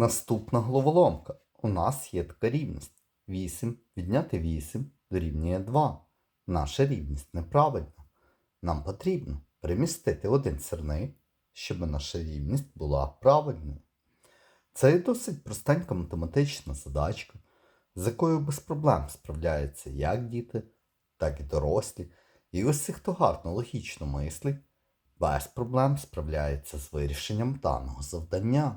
Наступна головоломка. У нас є така рівність. 8 відняти 8 дорівнює 2. Наша рівність неправильна. Нам потрібно перемістити один сірник, щоб наша рівність була правильною. Це досить простенька математична задачка, з якою без проблем справляються як діти, так і дорослі. І усі, хто гарно логічно мислить, без проблем справляється з вирішенням даного завдання.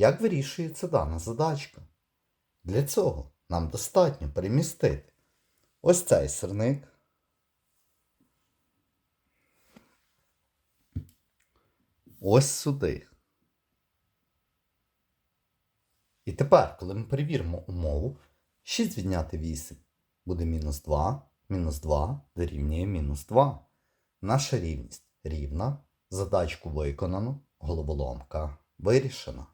Як вирішується дана задачка? Для цього нам достатньо перемістити ось цей сирник. Ось сюди. І тепер, коли ми перевіримо умову, 6 відняти 8 буде мінус 2, мінус 2 дорівнює мінус 2. Наша рівність рівна, задачку виконано, головоломка вирішена.